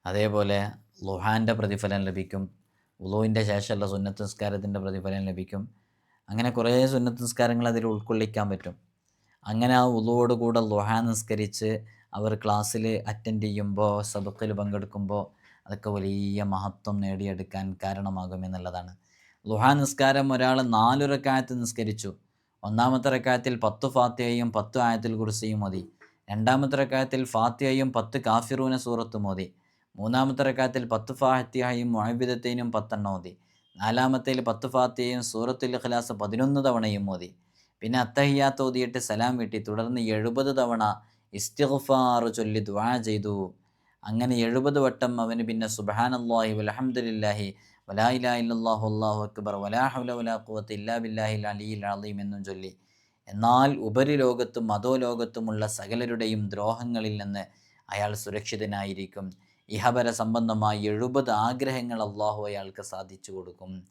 അതേപോലെ ലുഹാന്റെ പ്രതിഫലം ലഭിക്കും. ഉളുവിന്റെ ശേഷമുള്ള സുന്നത്ത് നിസ്കാരത്തിന്റെ പ്രതിഫലം ലഭിക്കും. അങ്ങനെ കുറേ സുന്നത്ത് നിസ്കാരങ്ങൾ അതിൽ ഉൾക്കൊള്ളിക്കാൻ പറ്റും. അങ്ങനെ ആ ഉളുവോട് കൂടെ ലുഹാൻ നിസ്കരിച്ച് അവർ ക്ലാസ്സിൽ അറ്റൻഡ് ചെയ്യുമ്പോൾ സബക്കിൽ പങ്കെടുക്കുമ്പോൾ അതൊക്കെ വലിയ മഹത്വം നേടിയെടുക്കാൻ കാരണമാകും കാരണമാകുമെന്നുള്ളതാണ് ലുഹാ നിസ്കാരം ഒരാൾ നാലുരക്കായത്ത് നിസ്കരിച്ചു. ഒന്നാമത്തെ റക്കായത്തിൽ പത്ത് ഫാത്തിയയും പത്ത് ആയത്തിൽ കുറിസിയും മതി രണ്ടാമത്തെ റക്കായത്തിൽ ഫാത്തിയയും പത്ത് കാഫിറൂന സൂറത്തും മോദി മൂന്നാമത്തെ റക്കായത്തിൽ പത്ത് ഫാഹത്തിയായും മൊഹബിദത്തേനും പത്തെണ്ണം ഓതി. നാലാമത്തേൽ പത്ത് ഫാത്തിയയും സൂറത്തുൽ ഇഖ്ലാസ് പതിനൊന്ന് തവണയും ഓതി. പിന്നെ അത്തഹിയാത്ത് ഓതിയിട്ട് സലാം വീട്ടി. തുടർന്ന് എഴുപത് തവണ ഇസ്തിഗ്ഫാർ ചൊല്ലി ദ്വാ ചെയ്തു. അങ്ങനെ എഴുപത് വട്ടം അവന് പിന്നെ സുബ്ഹാനല്ലാഹി വൽഹംദുലില്ലാഹി വലാ അക്ബർ വലാ ഹൗല വലാ ഖുവത ഇല്ലാ ബില്ലാഹിൽ അലിയിൽ അലീം എന്നും ചൊല്ലി. എന്നാൽ ഉപരിലോകത്തും മതോലോകത്തുമുള്ള സകലരുടെയും ദ്രോഹങ്ങളിൽ നിന്ന് അയാൾ സുരക്ഷിതനായിരിക്കും. ഇഹപര സംബന്ധമായി എഴുപത് ആഗ്രഹങ്ങൾ അള്ളാഹു അയാൾക്ക് സാധിച്ചു കൊടുക്കും.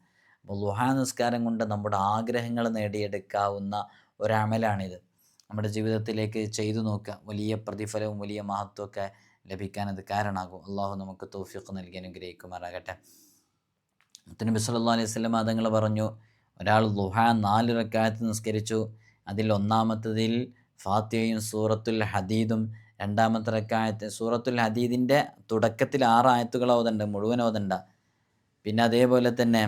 അപ്പോൾ ലുഹാ നിസ്കാരം കൊണ്ട് നമ്മുടെ ആഗ്രഹങ്ങൾ നേടിയെടുക്കാവുന്ന ഒരമലാണിത്. നമ്മുടെ ജീവിതത്തിലേക്ക് ചെയ്തു നോക്കുക. വലിയ പ്രതിഫലവും വലിയ മഹത്വമൊക്കെ ലഭിക്കാൻ അത് കാരണമാകും. അള്ളാഹു നമുക്ക് തോഫിക്ക് നൽകി അനുഗ്രഹിക്കുമാറാകട്ടെ. മുത്തനബി സല്ലാ അലൈഹി സ്വലം അതങ്ങൾ പറഞ്ഞു ഒരാൾ ദുഹ നാല് റക്കായത്ത് നിസ്കരിച്ചു. അതിൽ ഒന്നാമത്തതിൽ ഫാത്തിയയും സൂറത്തുൽ ഹദീദും രണ്ടാമത്തെ റക്കായത്ത് സൂറത്തുൽ ഹദീദിന്റെ തുടക്കത്തിൽ ആറ് ആയത്തുകൾ ഓതണ്ട മുഴുവൻ ഓതണ്ട. പിന്നെ അതേപോലെ തന്നെ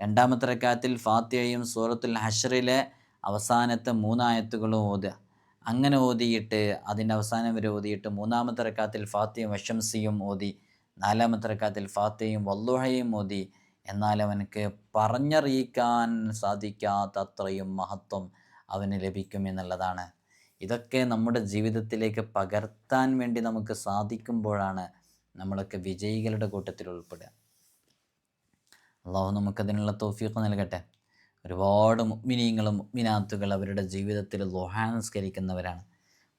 രണ്ടാമത്തെ റക്കായത്തിൽ ഫാത്തിയയും സൂറത്തുൽ ഹഷറിലെ അവസാനത്തെ മൂന്നായത്തുകളും ഓതുക. അങ്ങനെ ഓതിയിട്ട് അതിന്റെ അവസാനം വരെ ഓതിയിട്ട് മൂന്നാമത്തെ റക്കാത്തിൽ ഫാത്തിയും വശംസിയും ഓതി. നാലാമത്തെ റക്കാത്തിൽ ഫാത്തയും വല്ലുഹയും മോദി. എന്നാൽ അവനക്ക് പറഞ്ഞറിയിക്കാൻ സാധിക്കാത്തത്രയും മഹത്വം അവന് ലഭിക്കും എന്നുള്ളതാണ്. ഇതൊക്കെ നമ്മുടെ ജീവിതത്തിലേക്ക് പകർത്താൻ വേണ്ടി നമുക്ക് സാധിക്കുമ്പോഴാണ് നമ്മളൊക്കെ വിജയികളുടെ കൂട്ടത്തിൽ ഉൾപ്പെടുക. അള്ളാഹു നമുക്കതിനുള്ള തോഫീക്ക് നൽകട്ടെ. ഒരുപാട് മുഗ്മിനീങ്ങളും മുഗ്മിനാത്തുകൾ അവരുടെ ജീവിതത്തിൽ ലുഹാ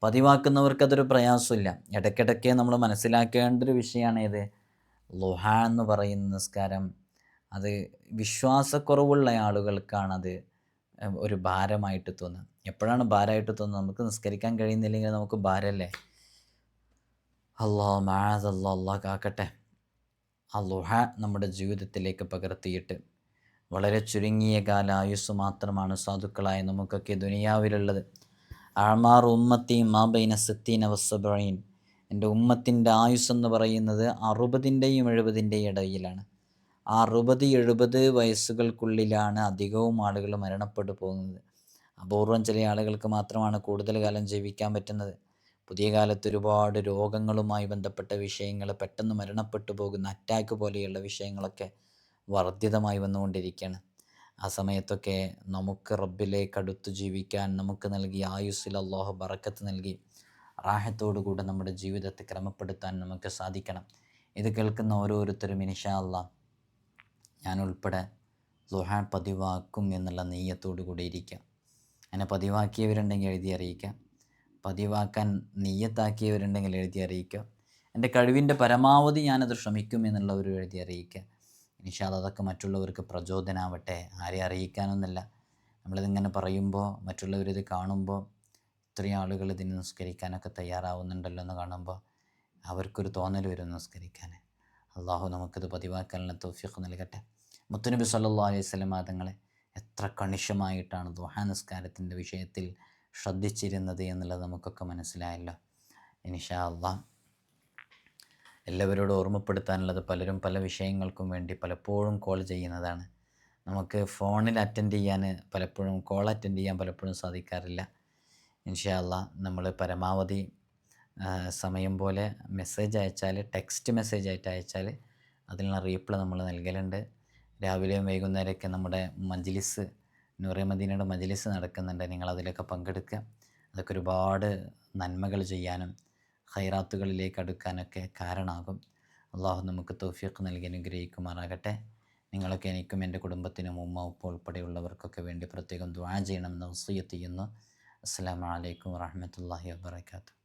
നിസ്കരിക്കുന്നവരാണ് പതിവാക്കുന്നവർക്ക് അതൊരു പ്രയാസമില്ല. ഇടയ്ക്കിടയ്ക്ക് നമ്മൾ മനസ്സിലാക്കേണ്ട ഒരു വിഷയമാണ് ലുഹ എന്ന് പറയുന്ന നിസ്കാരം. അത് വിശ്വാസക്കുറവുള്ള ആളുകൾക്കാണത് ഒരു ഭാരമായിട്ട് തോന്നുക എപ്പോഴാണ് ഭാരമായിട്ട് തോന്നുന്നത്? നമുക്ക് നിസ്കരിക്കാൻ കഴിയുന്നില്ലെങ്കിൽ നമുക്ക് ഭാരമല്ലേ? അല്ലോ മാതല്ലോ അല്ലാ കാക്കട്ടെ. ആ ലുഹ നമ്മുടെ ജീവിതത്തിലേക്ക് പകർത്തിയിട്ട് വളരെ ചുരുങ്ങിയ കാലായുസ് മാത്രമാണ് സാധുക്കളായ നമുക്കൊക്കെ ദുനിയാവിലുള്ളത്. ആമാർ ഉമ്മത്തി മാബൈന സത്തീന വസബൈൻ എന്റെ ഉമ്മത്തിന്റെ ആയുസ് എന്ന് പറയുന്നത് അറുപതിന്റെയും എഴുപതിന്റെയും ഇടയിലാണ്. ആ അറുപത് എഴുപത് വയസ്സുകൾക്കുള്ളിലാണ് അധികവും ആളുകൾ മരണപ്പെട്ടു പോകുന്നത്. അപൂർവം ചില ആളുകൾക്ക് മാത്രമാണ് കൂടുതൽ കാലം ജീവിക്കാൻ പറ്റുന്നത്. പുതിയ കാലത്ത് ഒരുപാട് രോഗങ്ങളുമായി ബന്ധപ്പെട്ട വിഷയങ്ങൾ പെട്ടെന്ന് മരണപ്പെട്ടു പോകുന്ന അറ്റാക്ക് പോലെയുള്ള വിഷയങ്ങളൊക്കെ വർദ്ധിതമായി വന്നുകൊണ്ടിരിക്കുകയാണ്. ആ സമയത്തൊക്കെ നമുക്ക് റബ്ബിലേക്ക് അടുത്ത് ജീവിക്കാൻ നമുക്ക് നൽകിയ ആയുസ്സിൽ അള്ളാഹു ബറക്കത്ത് നൽകി റാഹത്തോടുകൂടെ നമ്മുടെ ജീവിതത്തെ ക്രമപ്പെടുത്താൻ നമുക്ക് സാധിക്കണം. ഇത് കേൾക്കുന്ന ഓരോരുത്തരും ഇനിഷാ അല്ല ഞാൻ ഉൾപ്പെടെ ലുഹാൻ പതിവാക്കും എന്നുള്ള നെയ്യത്തോടു കൂടി ഇരിക്കുക അങ്ങനെ പതിവാക്കിയവരുണ്ടെങ്കിൽ എഴുതി അറിയിക്കാം. പതിവാക്കാൻ നെയ്യത്താക്കിയവരുണ്ടെങ്കിൽ എഴുതി അറിയിക്കുക എന്റെ കഴിവിന്റെ പരമാവധി ഞാനത് ശ്രമിക്കും എന്നുള്ളവർ എഴുതി അറിയിക്കുക ഇനിഷാദ് അതൊക്കെ മറ്റുള്ളവർക്ക് പ്രചോദനമാവട്ടെ ആരെ അറിയിക്കാനൊന്നുമില്ല. നമ്മളിതിങ്ങനെ പറയുമ്പോൾ മറ്റുള്ളവരിത് കാണുമ്പോൾ ഇത്രയും ആളുകൾ ഇതിന് നിസ്കരിക്കാനൊക്കെ തയ്യാറാവുന്നുണ്ടല്ലോ എന്ന് കാണുമ്പോൾ അവർക്കൊരു തോന്നൽ വരും നിസ്കരിക്കാൻ. അള്ളാഹു നമുക്കിത് പതിവാക്കാനുള്ള തൗഫീഖ് നൽകട്ടെ. മുത്തുനബി സല്ലാ അലൈഹി സ്വലം തങ്ങളെ എത്ര കണിശമായിട്ടാണ് ദുഹാ നിസ്കാരത്തിന്റെ വിഷയത്തിൽ ശ്രദ്ധിച്ചിരുന്നത് എന്നുള്ളത് നമുക്കൊക്കെ മനസ്സിലായല്ലോ. ഇനിഷാ അള്ളാഹ് എല്ലാവരോടും ഓർമ്മപ്പെടുത്താനുള്ളത് പലരും പല വിഷയങ്ങൾക്കും വേണ്ടി പലപ്പോഴും കോൾ ചെയ്യുന്നതാണ്. നമുക്ക് ഫോണിൽ അറ്റൻഡ് ചെയ്യാൻ പലപ്പോഴും കോൾ അറ്റൻഡ് ചെയ്യാൻ പലപ്പോഴും സാധിക്കാറില്ല. ഇൻഷാല്ല നമ്മൾ പരമാവധി സമയം പോലെ മെസ്സേജ് അയച്ചാൽ ടെക്സ്റ്റ് മെസ്സേജ് ആയിട്ട് അയച്ചാൽ അതിനുള്ള റീപ്ലൈ നമ്മൾ നൽകലുണ്ട്. രാവിലെയും വൈകുന്നേരമൊക്കെ നമ്മുടെ മജ്ലിസ് നൂറേമദീനയുടെ മജ്ലിസ് നടക്കുന്നുണ്ട്. നിങ്ങൾ അതിലൊക്കെ പങ്കെടുക്കുക. അതൊക്കെ ഒരുപാട് നന്മകൾ ചെയ്യാനും ഹൈറാത്തുകളിലേക്ക് അടുക്കാനൊക്കെ കാരണമാകും അള്ളാഹു നമുക്ക് തോഫിയൊക്കെ നൽകി അനുഗ്രഹിക്കുമാറാകട്ടെ. നിങ്ങളൊക്കെ എനിക്കും എന്റെ കുടുംബത്തിനും ഉമ്മ ഉപ്പ ഉൾപ്പെടെയുള്ളവർക്കൊക്കെ വേണ്ടി പ്രത്യേകം ദ്വാ ചെയ്യണമെന്ന് വസീയത്ത് ചെയ്യുന്നു. അസ്സാം വലൈക്കും വാഹമത്തല്ലാഹി വാബർക്കാത്തു